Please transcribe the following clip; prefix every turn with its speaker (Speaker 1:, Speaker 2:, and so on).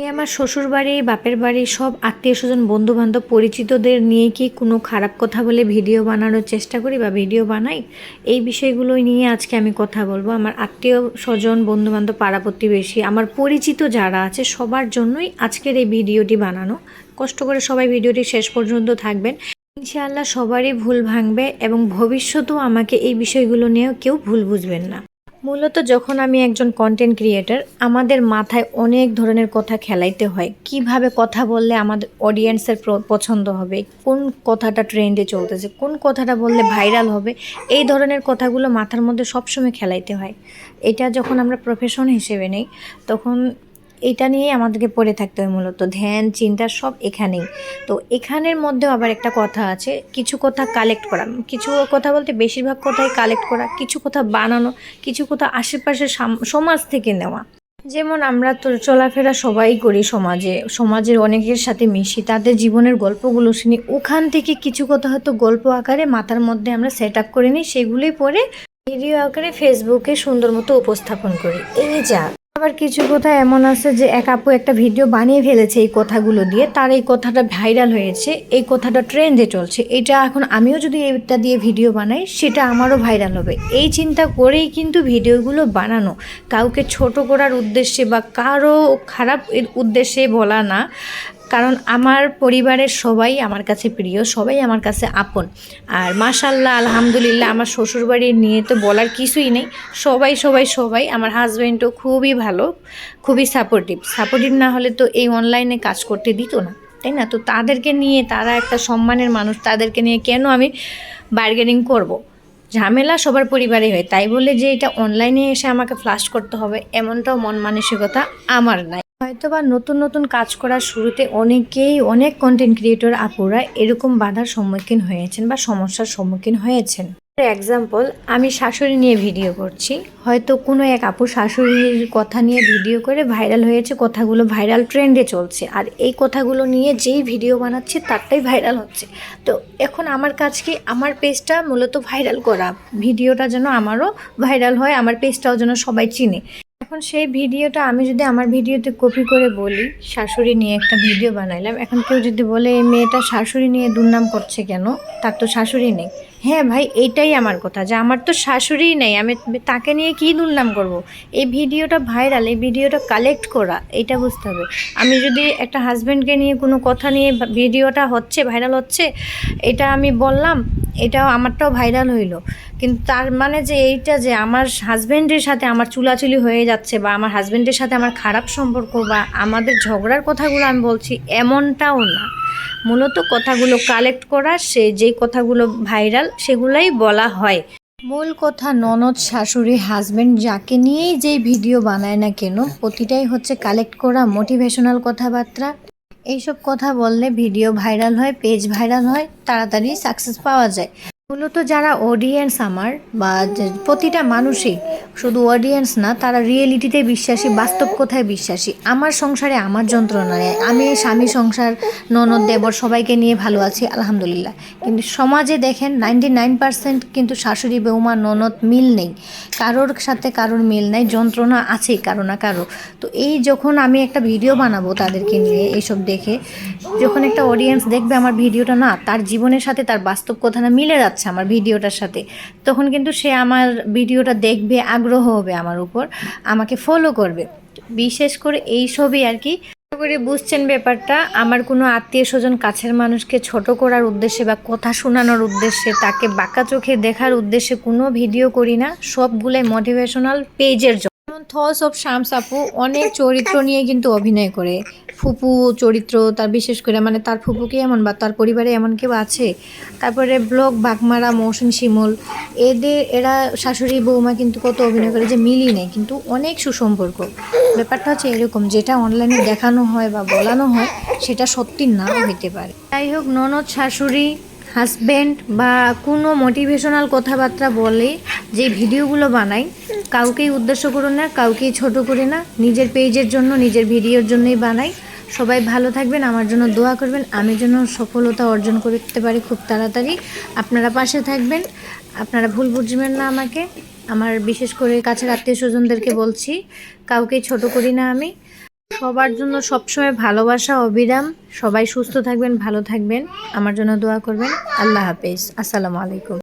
Speaker 1: এই আমার শ্বশুর বাড়ি বাপের বাড়ি সব আত্মীয় স্বজন বন্ধু বান্ধব পরিচিতদের নিয়ে কি কোনো খারাপ কথা বলে ভিডিও বানানোর চেষ্টা করি বা ভিডিও বানাই? এই বিষয়গুলো নিয়ে আজকে আমি কথা বলব। আমার আত্মীয় স্বজন বন্ধু বান্ধব পাড়া প্রতিবেশী, আমার পরিচিত যারা আছে, সবার জন্যই আজকের এই ভিডিওটি বানানো। কষ্ট করে সবাই ভিডিওটি শেষ পর্যন্ত থাকবেন। ইনশাআল্লাহ সবারই ভুল ভাঙবে এবং ভবিষ্যতেও আমাকে এই বিষয়গুলো নিয়েও কেউ ভুল বুঝবেন না। মূলত যখন আমি একজন কন্টেন্ট ক্রিয়েটার আমাদের মাথায় অনেক ধরনের কথা খেলাইতে হয়। কীভাবে কথা বললে আমাদের অডিয়েন্সের পছন্দ হবে? কোন কথাটা ট্রেন্ডে চলতেছে? কোন কথাটা বললে ভাইরাল হবে? এই ধরনের কথাগুলো মাথার মধ্যে সবসময় খেলাইতে হয়। এটা যখন আমরা প্রফেশন হিসেবে নেই, তখন এটা নিয়েই আমাদেরকে পড়ে থাকতে হয় মূলত। ধ্যান, চিন্তা সব এখানেই। তো এখানের মধ্যেও আবার একটা কথা আছে, কিছু কথা কালেক্ট করা। কিছু কথা বলতে বেশিরভাগ কথাই কালেক্ট করা, কিছু কথা বানানো, কিছু কথা আশেপাশের সাম- সমাজ থেকে নেওয়া। যেমন আমরা তো চলাফেরা সবাই করি সমাজে। সমাজের অনেকের সাথে মিশি, তাদের জীবনের গল্পগুলো শুনি। ওখান থেকে কিছু কথা হয়তো গল্প আকারে মাথার মধ্যে আমরা সেট আপ করে নিই, সেগুলোই পরে ভিডিও আকারে ফেসবুকে সুন্দর মতো উপস্থাপন করি। এই যা আবার কিছু কথা এমন আছে যে এক আপু একটা ভিডিও বানিয়ে ফেলেছে এই কথাগুলো দিয়ে। তার এই কথাটা ভাইরাল হয়েছে, এই কথাটা ট্রেন্ডে চলছে। এটা এখন আমিও যদি এটা দিয়ে ভিডিও বানাই, সেটা আমারও ভাইরাল হবে। এই চিন্তা করেই কিন্তু ভিডিওগুলো বানানো। কাউকে ছোট করার উদ্দেশ্যে বা কারও খারাপ উদ্দেশ্যে বলা না। কারণ আমার পরিবারের সবাই আমার কাছে প্রিয়, সবাই আমার কাছে আপন। আর মাশাল্লাহ আলহামদুলিল্লাহ, আমার শ্বশুরবাড়ি নিয়ে তো বলার কিছুই নেই। সবাই সবাই সবাই আমার হাজব্যান্ডও খুবই ভালো, খুবই সাপোর্টিভ সাপোর্টিভ না হলে তো এই অনলাইনে কাজ করতে দিত না, তাই না? তো তাদেরকে নিয়ে তারা একটা সম্মানের মানুষ, তাদেরকে নিয়ে কেন আমি বার্গেনিং করব। ঝামেলা সবার পরিবারে হয়, তাই বলে যে এটা অনলাইনে এসে আমাকে ফ্লাশ করতে হবে, এমনটাও মন মানসিকতা আমার নাই। হয়তো বা নতুন নতুন কাজ করার শুরুতে অনেকেই, অনেক কন্টেন্ট ক্রিয়েটর আপুরা এরকম বাধার সম্মুখীন হয়েছেন বা সমস্যার সম্মুখীন হয়েছেন। এক্সাম্পল আমি শাশুড়ি নিয়ে ভিডিও করছি। হয়তো কোনো এক আপু শাশুড়ির কথা নিয়ে ভিডিও করে ভাইরাল হয়েছে, কথাগুলো ভাইরাল ট্রেন্ডে চলছে। আর এই কথাগুলো নিয়ে যেই ভিডিও বানাচ্ছে, তারটাই ভাইরাল হচ্ছে। তো এখন আমার কাজ কি? আমার পেজটা মূলত ভাইরাল করা। ভিডিওটা যেন আমারও ভাইরাল হয়, আমার পেজটাও যেন সবাই চিনে। এখন সেই ভিডিওটা আমি যদি আমার ভিডিওতে কপি করে বলি, শাশুড়ি নিয়ে একটা ভিডিও বানাইলাম। এখন কেউ যদি বলে, এই মেয়েটা শাশুড়ি নিয়ে দুর্নাম করছে কেন? তার তো শাশুড়ি নেই। হ্যাঁ ভাই এইটাই আমার কথা যে আমার তো শাশুড়িই নেই, আমি তাকে নিয়ে কী দুর্নাম করব। এই ভিডিওটা ভাইরাল এই ভিডিওটা কালেক্ট করা, এটা বুঝতে হবে। আমি যদি একটা হাজব্যান্ডকে নিয়ে কোনো কথা নিয়ে ভিডিওটা হচ্ছে ভাইরাল হচ্ছে, এটা আমি বললাম এটাও আমারটাও ভাইরাল হইল। কিন্তু তার মানে যে এইটা যে আমার হাজব্যান্ডের সাথে আমার চুলাচুলি হয়ে যাচ্ছে বা আমার হাজব্যান্ডের সাথে আমার খারাপ সম্পর্ক বা আমাদের ঝগড়ার কথাগুলো আমি বলছি এমনটাও না। মূলত কথাগুলো কালেক্ট করা, সে যেই কথাগুলো ভাইরাল সেগুলাই বলা হয়। মূল কথা ননদ শাশুড়ি হাজব্যান্ড যাকে নিয়েই যেই ভিডিও বানায় না কেন, প্রতিটাই হচ্ছে কালেক্ট করা মোটিভেশনাল কথাবার্তা। এইসব কথা বললে ভিডিও ভাইরাল হয় পেজ ভাইরাল হয় তাড়াতাড়ি সাকসেস পাওয়া যায়। মূলত যারা অডিয়েন্স আমার বা প্রতিটা মানুষই শুধু অডিয়েন্স না, তারা রিয়েলিটিতে বিশ্বাসী, বাস্তব কথায় বিশ্বাসী। আমার সংসারে আমার যন্ত্রণা নেই। আমি স্বামী সংসার, ননদ, দেবর সবাইকে নিয়ে ভালো আছি, আলহামদুলিল্লাহ। কিন্তু সমাজে দেখেন নাইনটি নাইন পার্সেন্ট কিন্তু শাশুড়ি, বৌমা, ননদ মিল নেই। কারোর সাথে কারোর মিল নেই, যন্ত্রণা আছেই কারও না কারও। তো এই যখন আমি একটা ভিডিও বানাবো তাদেরকে নিয়ে, এইসব দেখে, যখন একটা অডিয়েন্স দেখবে আমার ভিডিওটা না, তার জীবনের সাথে তার বাস্তব কথাটা মিলে যাচ্ছে। আমার ভিডিওটার সাথে, তখন কিন্তু সে আমার ভিডিওটা দেখবে, আগ্রহ হবে আমার উপর, আমাকে ফলো করবে। বিশেষ করে এই আর কি, করে বুঝছেন ব্যাপারটা, আমার কোনো আত্মীয় স্বজন কাছের মানুষকে ছোট করার উদ্দেশ্যে বা কথা শোনানোর উদ্দেশ্যে, তাকে বাঁকা চোখে দেখার উদ্দেশ্যে কোনো ভিডিও করি না সবগুলাই মোটিভেশনাল পেজের জন্য। থস অফ শামস আপু অনেক চরিত্র নিয়ে কিন্তু অভিনয় করে। ফুপু চরিত্র, তার বিশেষ করে মানে তার ফুপুকে এমন বা তার পরিবারে এমন কেউ আছে। তারপরে ব্লগ বাগমারা মৌসুম শিমুল, এদের, এরা শাশুড়ি বৌমা কিন্তু কত অভিনয় করে যে মিলি নেই, কিন্তু অনেক সুসম্পর্ক। ব্যাপারটা হচ্ছে এরকম, যেটা অনলাইনে দেখানো হয় বা বলানো হয়, সেটা সত্যি নাও হইতে পারে। যাই হোক, ননদ, শাশুড়ি হাজব্যান্ড বা কোনো মোটিভেশনাল কথাবার্তা বলে যে ভিডিওগুলো বানাই, কাউকেই উদ্দেশ্য করুন না, কাউকেই ছোট করে না। নিজের পেজের জন্য, নিজের ভিডিওর জন্যই বানাই। সবাই ভালো থাকবেন, আমার জন্য দোয়া করবেন। আমি যেন সফলতা অর্জন করতে পারি খুব তাড়াতাড়ি। আপনারা পাশে থাকবেন। আপনারা ভুল বুঝবেন না আমাকে। আমার বিশেষ করে কাছের আত্মীয় স্বজনদেরকে বলছি কাউকেই ছোট করি না আমি। সবার জন্য সবসময় ভালোবাসা, অবিরাম। সবাই সুস্থ থাকবেন, ভালো থাকবেন। আমার জন্য দোয়া করবেন। আল্লাহ হাফেজ। আসসালামু আলাইকুম।